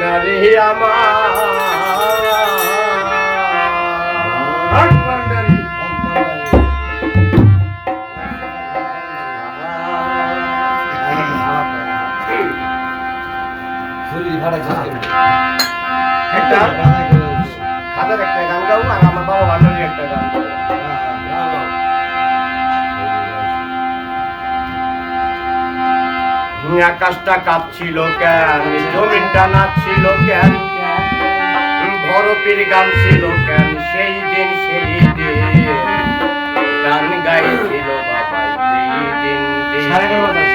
গানের আমার। একটা? খাতার একটা গান গাও আর আমার বাবা বান্দারে একটা গান আকাশটা কাঁদছিল কেন? জমিনটা নাচছিল কেন? ভরপীর গান ছিল কেন? সেই দিন সেই দিন। গান গাইছিল বাবা দিন দিন।